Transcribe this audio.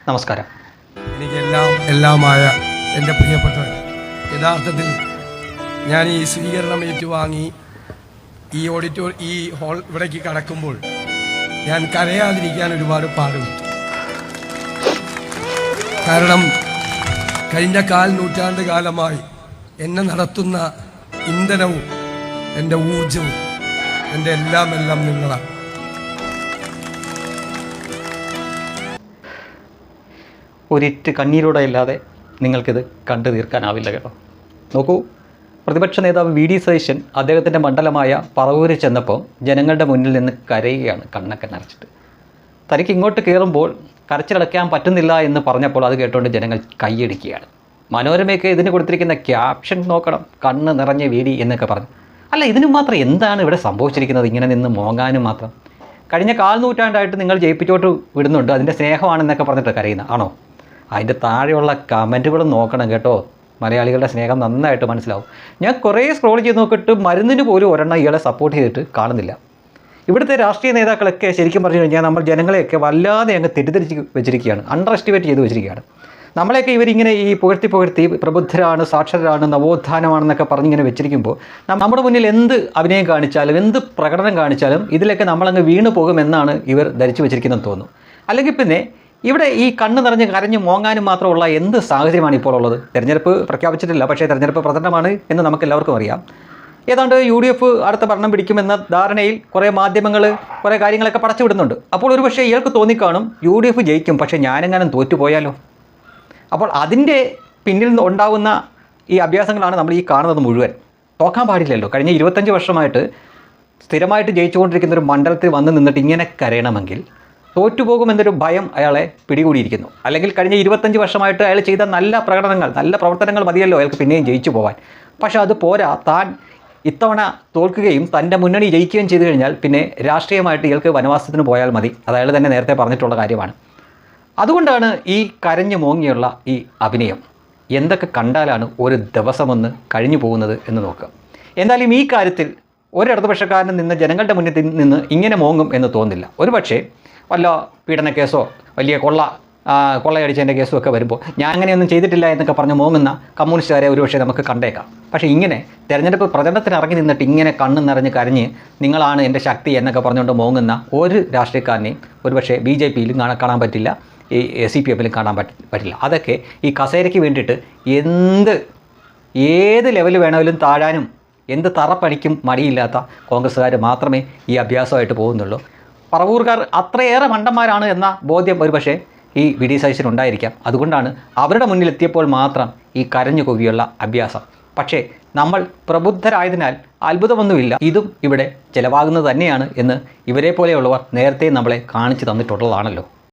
നമസ്കാരം. എനിക്കെല്ലാം എല്ലാമായ എന്റെ പ്രിയപ്പെട്ടവർ യഥാർത്ഥത്തിൽ ഞാൻ ഈ സ്വീകരണം ഏറ്റുവാങ്ങി ഈ ഓഡിറ്റോറി ഈ ഹോൾ ഇവിടേക്ക് കടക്കുമ്പോൾ ഞാൻ കരയാതിരിക്കാൻ ഒരുപാട് പാടുപെട്ടു കാരണം കഴിഞ്ഞ കാൽ നൂറ്റാണ്ട് കാലമായി എന്നെ നടത്തുന്ന ഇന്ധനവും എന്റെ ഊർജവും എന്റെ എല്ലാം എല്ലാം നിങ്ങളാണ്. ഒരിറ്റ് കണ്ണീരോടെ ഇല്ലാതെ നിങ്ങൾക്കിത് കണ്ടു തീർക്കാനാവില്ല കേട്ടോ. നോക്കൂ പ്രതിപക്ഷ നേതാവ് വി ഡി സതീശൻ അദ്ദേഹത്തിന്റെ മണ്ഡലമായ പറവൂര് ചെന്നപ്പോൾ ജനങ്ങളുടെ മുന്നിൽ നിന്ന് കരയുകയാണ് കണ്ണൊക്കെ നിറച്ചിട്ട് തനിക്ക് ഇങ്ങോട്ട് കയറുമ്പോൾ കരച്ചിലടയ്ക്കാൻ പറ്റുന്നില്ല എന്ന് പറഞ്ഞപ്പോൾ അത് കേട്ടുകൊണ്ട് ജനങ്ങൾ കൈയടിക്കുകയാണ്. മനോരമയൊക്കെ ഇതിന് കൊടുത്തിരിക്കുന്ന ക്യാപ്ഷൻ നോക്കണം കണ്ണ് നിറഞ്ഞ വീടി എന്നൊക്കെ പറഞ്ഞു. അല്ല ഇതിനു മാത്രം എന്താണ് ഇവിടെ സംഭവിച്ചിരിക്കുന്നത്? ഇങ്ങനെ നിന്ന് മോങ്ങാനും മാത്രം. കഴിഞ്ഞ കാൽ നൂറ്റാണ്ടായിട്ട് നിങ്ങൾ ജയിപ്പിച്ചോട്ട് വിടുന്നുണ്ട് അതിന്റെ സ്നേഹമാണെന്നൊക്കെ പറഞ്ഞിട്ട് കരയുന്ന ആണോ? അതിന്റെ താഴെയുള്ള കമന്റുകൾ നോക്കണം കേട്ടോ. മലയാളികളുടെ സ്നേഹം നന്നായിട്ട് മനസ്സിലാവും. ഞാൻ കുറേ സ്ക്രോൾ ചെയ്ത് നോക്കിയിട്ട് മരുന്നിന് പോലും ഒരെണ്ണം ഇയാളെ സപ്പോർട്ട് ചെയ്തിട്ട് കാണുന്നില്ല. ഇവിടുത്തെ രാഷ്ട്രീയ നേതാക്കളൊക്കെ ശരിക്കും പറഞ്ഞു കഴിഞ്ഞാൽ നമ്മൾ ജനങ്ങളെയൊക്കെ വല്ലാതെ അങ്ങ് തെറ്റിദ്ധരിച്ച് വെച്ചിരിക്കുകയാണ്. അണ്ടർ എസ്റ്റിമേറ്റ് ചെയ്ത് വെച്ചിരിക്കുകയാണ്. നമ്മളെയൊക്കെ ഇവരിങ്ങനെ ഈ പുകഴ്ത്തി പുകഴ്ത്തി പ്രബുദ്ധരാണ് സാക്ഷരരാണ് നവോത്ഥാനമാണെന്നൊക്കെ പറഞ്ഞിങ്ങനെ വെച്ചിരിക്കുമ്പോൾ നമ്മുടെ മുന്നിൽ എന്ത് അഭിനയം കാണിച്ചാലും എന്ത് പ്രകടനം കാണിച്ചാലും ഇതിലൊക്കെ നമ്മളങ്ങ് വീണു പോകുമെന്നാണ് ഇവർ ധരിച്ചു വെച്ചിരിക്കുന്നതെന്ന് തോന്നുന്നു അല്ലെങ്കിൽ പിന്നെ ഇവിടെ ഈ കണ്ണ് നിറഞ്ഞ് കരഞ്ഞ് മോങ്ങാനും മാത്രമുള്ള എന്ത് സാഹചര്യമാണ് ഇപ്പോൾ ഉള്ളത്? തെരഞ്ഞെടുപ്പ് പ്രഖ്യാപിച്ചിട്ടില്ല പക്ഷേ തെരഞ്ഞെടുപ്പ് പ്രചരണമാണ് എന്ന് നമുക്ക് എല്ലാവർക്കും അറിയാം. ഏതാണ്ട് യു ഡി എഫ് അടുത്ത ഭരണം പിടിക്കുമെന്ന ധാരണയിൽ കുറേ മാധ്യമങ്ങൾ കുറേ കാര്യങ്ങളൊക്കെ പടച്ചു വിടുന്നുണ്ട്. അപ്പോൾ ഒരു പക്ഷേ ഇയാൾക്ക് തോന്നിക്കാണും യു ഡി എഫ് ജയിക്കും പക്ഷേ ഞാനെങ്ങാനും തോറ്റുപോയാലോ? അപ്പോൾ അതിന്റെ പിന്നിൽ ഉണ്ടാകുന്ന ഈ അഭ്യാസങ്ങളാണ് നമ്മൾ ഈ കാണുന്നത് മുഴുവൻ. തോക്കാൻ പാടില്ലല്ലോ. കഴിഞ്ഞ ഇരുപത്തഞ്ച് വർഷമായിട്ട് സ്ഥിരമായിട്ട് ജയിച്ചുകൊണ്ടിരിക്കുന്ന ഒരു മണ്ഡലത്തിൽ വന്ന് നിന്നിട്ട് ഇങ്ങനെ കരയണമെങ്കിൽ തോറ്റുപോകുമെന്നൊരു ഭയം അയാളെ പിടികൂടിയിരിക്കുന്നു. അല്ലെങ്കിൽ കഴിഞ്ഞ ഇരുപത്തഞ്ച് വർഷമായിട്ട് അയാൾ ചെയ്ത നല്ല പ്രകടനങ്ങൾ നല്ല പ്രവർത്തനങ്ങൾ മതിയല്ലോ അയാൾക്ക് പിന്നെയും ജയിച്ചു പോകാൻ പക്ഷേ അത് പോരാ. താൻ ഇത്തവണ തോൽക്കുകയും തന്റെ മുന്നണി ജയിക്കുകയും ചെയ്തു കഴിഞ്ഞാൽ പിന്നെ രാഷ്ട്രീയമായിട്ട് ഇയാൾക്ക് വനവാസത്തിന് പോയാൽ മതി. അത് തന്നെ നേരത്തെ പറഞ്ഞിട്ടുള്ള കാര്യമാണ്. അതുകൊണ്ടാണ് ഈ കരഞ്ഞു മോങ്ങിയുള്ള ഈ അഭിനയം. എന്തൊക്കെ കണ്ടാലാണ് ഒരു ദിവസമൊന്ന് കഴിഞ്ഞു പോകുന്നത് എന്ന് നോക്കുക. എന്തായാലും ഈ കാര്യത്തിൽ ഒരു ഇടതുപക്ഷക്കാരൻ നിന്ന് ജനങ്ങളുടെ മുന്നിൽ നിന്ന് ഇങ്ങനെ മോങ്ങും എന്ന് തോന്നില്ല ഒരു പക്ഷേ വല്ല പീഡനക്കേസോ കേസോ വലിയ കൊള്ള കൊള്ളയടിച്ചതിന്റെ കേസും ഒക്കെ വരുമ്പോൾ ഞാൻ അങ്ങനെയൊന്നും ചെയ്തിട്ടില്ല എന്നൊക്കെ പറഞ്ഞ് മോങ്ങുന്ന കമ്മ്യൂണിസ്റ്റുകാരെ ഒരുപക്ഷെ നമുക്ക് കണ്ടേക്കാം. പക്ഷേ ഇങ്ങനെ തിരഞ്ഞെടുപ്പ് പ്രചരണത്തിന് ഇറങ്ങി നിന്നിട്ട് ഇങ്ങനെ കണ്ണ് നിറഞ്ഞ് കരഞ്ഞ് നിങ്ങളാണ് എന്റെ ശക്തി എന്നൊക്കെ പറഞ്ഞുകൊണ്ട് മോങ്ങുന്ന ഒരു രാഷ്ട്രീയക്കാരനെയും ഒരുപക്ഷെ ബി ജെ പിയിലും കാണാൻ കാണാൻ പറ്റില്ല ഈ സി പി എഫിലും കാണാൻ പറ്റില്ല. അതൊക്കെ ഈ കസേരയ്ക്ക് വേണ്ടിയിട്ട് എന്ത് ഏത് ലെവൽ വേണമെങ്കിലും താഴാനും എന്ത് തറപ്പണിക്കും മടിയില്ലാത്ത കോൺഗ്രസ്സുകാർ മാത്രമേ ഈ അഭ്യാസമായിട്ട് പോകുന്നുള്ളൂ. പറവൂർക്കാർ അത്രയേറെ മണ്ടന്മാരാണ് എന്ന ബോധ്യം ഒരുപക്ഷേ ഈ വി ഡി സതീശന് ഉണ്ടായിരിക്കാം. അതുകൊണ്ടാണ് അവരുടെ മുന്നിൽ എത്തിയപ്പോൾ മാത്രം ഈ കരഞ്ഞു കൊവിയുള്ള അഭ്യാസം. പക്ഷേ നമ്മൾ പ്രബുദ്ധരായതിനാൽ അത്ഭുതമൊന്നുമില്ല. ഇതും ഇവിടെ ചിലവാകുന്നത് തന്നെയാണ് എന്ന് ഇവരെ പോലെയുള്ളവർ നേരത്തെ നമ്മളെ കാണിച്ചു തന്നിട്ടുള്ളതാണല്ലോ.